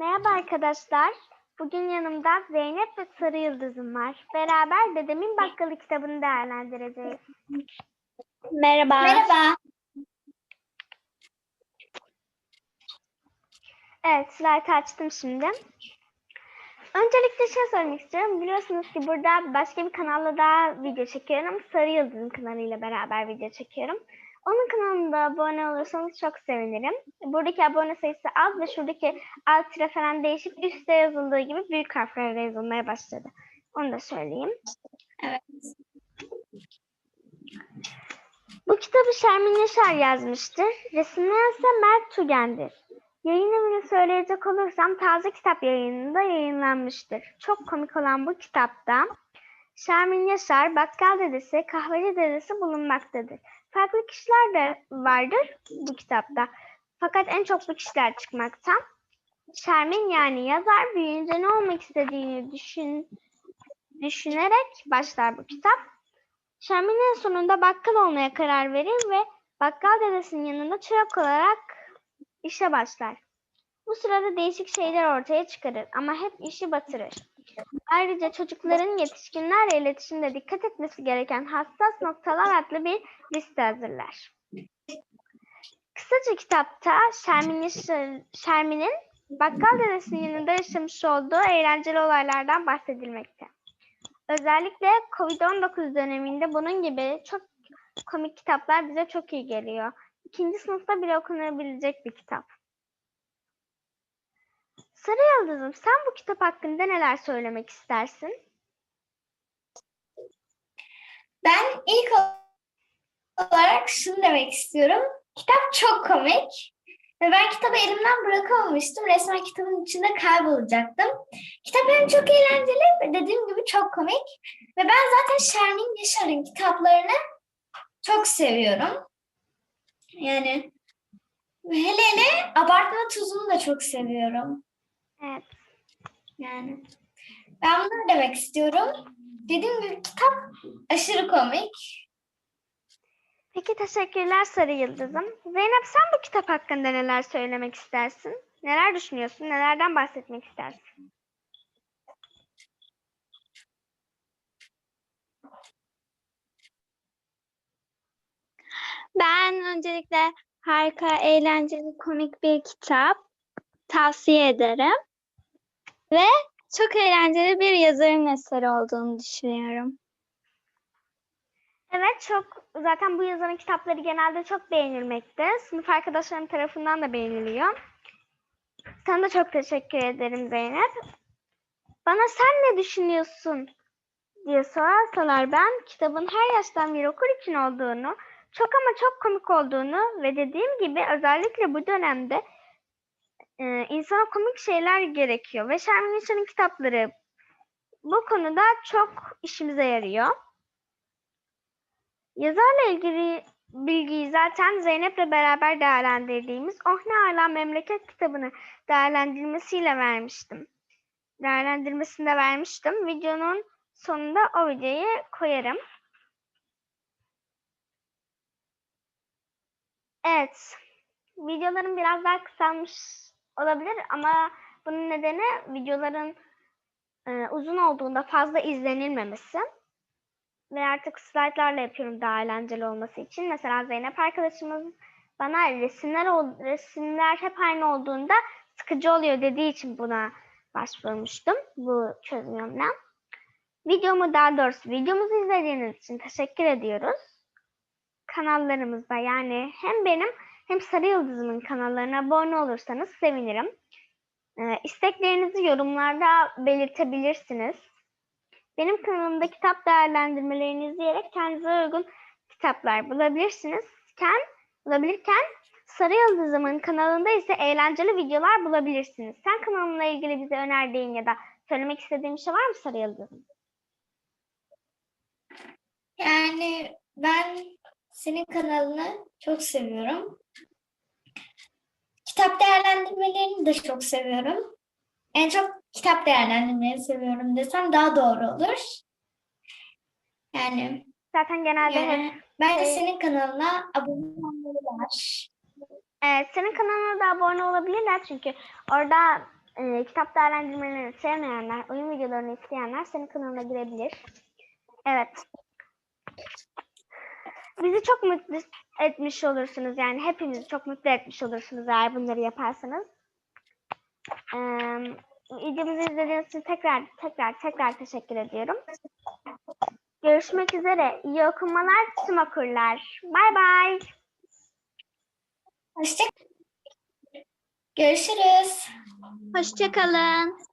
Merhaba arkadaşlar. Bugün yanımda Zeynep ve Sarı Yıldız'ım var. Beraber Dedemin Bakkalı kitabını değerlendireceğiz. Merhaba. Merhaba. Evet, slide açtım şimdi. Öncelikle şey söylemek istiyorum. Biliyorsunuz ki burada başka bir kanalla daha video çekiyorum Sarı Yıldız'ın kanalıyla beraber video çekiyorum. Onun kanalına da abone olursanız çok sevinirim. Buradaki abone sayısı az ve şuradaki alt tire falan değişik üstte yazıldığı gibi büyük harflerle yazılmaya başladı. Onu da söyleyeyim. Evet. Bu kitabı Şermin Yaşar yazmıştır. Resimleyen ise Mert Tügen'dir. Yayın evini söyleyecek olursam taze kitap yayınında yayınlanmıştır. Çok komik olan bu kitapta Şermin Yaşar, bakkal dedesi, kahveci dedesi bulunmaktadır. Farklı kişiler de vardır bu kitapta. Fakat en çok bu kişiler çıkmakta. Şermin yani yazar büyüyünce ne olmak istediğini düşün, düşünerek başlar bu kitap. Şermin en sonunda bakkal olmaya karar verir ve bakkal dedesinin yanında çırak olarak işe başlar. Bu sırada değişik şeyler ortaya çıkarır ama hep işi batırır. Ayrıca çocukların yetişkinlerle iletişimde dikkat etmesi gereken hassas noktalar adlı bir liste hazırlar. Kısaca kitapta Şermin Şermin'in bakkal dedesinin yanında yaşamış olduğu eğlenceli olaylardan bahsedilmekte. Özellikle Covid-19 döneminde bunun gibi çok komik kitaplar bize çok iyi geliyor. İkinci sınıfta bile okunabilecek bir kitap. Sarı Yıldız'ım sen bu kitap hakkında neler söylemek istersin? Ben ilk olarak şunu demek istiyorum. Kitap çok komik. Ve ben kitabı elimden bırakamamıştım. Resmen kitabın içinde kaybolacaktım. Kitap hem çok eğlenceli ve dediğim gibi çok komik. Ve ben zaten Şermin Yaşar'ın kitaplarını çok seviyorum. Yani hele hele Abartma Tuzu'nu da çok seviyorum. Evet. Yani ben bunu demek istiyorum. Dediğim gibi kitap aşırı komik. Peki teşekkürler Sarı Yıldız'ım. Zeynep sen bu kitap hakkında neler söylemek istersin? Neler düşünüyorsun? Nelerden bahsetmek istersin? Ben öncelikle harika, eğlenceli, komik bir kitap tavsiye ederim. Ve çok eğlenceli bir yazarın eseri olduğunu düşünüyorum. Evet çok zaten bu yazarın kitapları genelde çok beğenilmekte. Sınıf arkadaşlarım tarafından da beğeniliyor. Sana da çok teşekkür ederim Zeynep. Bana sen ne düşünüyorsun diye sorarsalar ben kitabın her yaştan bir okur için olduğunu, çok ama çok komik olduğunu ve dediğim gibi özellikle bu dönemde e, insana komik şeyler gerekiyor ve Şermin Yaşar'ın kitapları bu konuda çok işimize yarıyor. Yazarla ilgili bilgiyi zaten Zeynep'le beraber değerlendirdiğimiz Oh Ne Ala Memleket kitabını değerlendirmesiyle vermiştim. Değerlendirmesinde vermiştim. Videonun sonunda o videoyu koyarım. Evet. Videolarım biraz daha kısalmış olabilir ama bunun nedeni videoların e, uzun olduğunda fazla izlenilmemesi. Ve artık slaytlarla yapıyorum daha eğlenceli olması için. Mesela Zeynep arkadaşımız bana resimler resimler hep aynı olduğunda sıkıcı oluyor dediği için buna başvurmuştum bu çözüm yoluna. Videomu daha doğrusu videomuzu izlediğiniz için teşekkür ediyoruz. Kanallarımızda yani hem benim hem Sarı Yıldız'ımın kanallarına abone olursanız sevinirim. Ee, isteklerinizi yorumlarda belirtebilirsiniz. Benim kanalımda kitap değerlendirmelerini izleyerek kendinize uygun kitaplar bulabilirsiniz. Ken, bulabilirken Sarı Yıldızımın kanalında ise eğlenceli videolar bulabilirsiniz. Sen kanalımla ilgili bize önerdiğin ya da söylemek istediğin bir şey var mı Sarı Yıldızım? Yani ben senin kanalını çok seviyorum. Kitap değerlendirmelerini de çok seviyorum. En çok kitap değerlendirmeleri seviyorum desem daha doğru olur. Yani, Zaten genelde hep yani bence şey- senin kanalına abone olmalılar. Evet, senin kanalına da abone olabilirler çünkü orada e, kitap değerlendirmelerini sevmeyenler, oyun videolarını isteyenler senin kanalına girebilir. Evet. Bizi çok mutlu etmiş olursunuz. Yani hepinizi çok mutlu etmiş olursunuz eğer bunları yaparsanız. Ee, videomuzu izlediğiniz için tekrar tekrar tekrar teşekkür ediyorum. Görüşmek üzere. İyi okumalar tüm okurlar. Bay bay. Hoşça Görüşürüz. Hoşçakalın.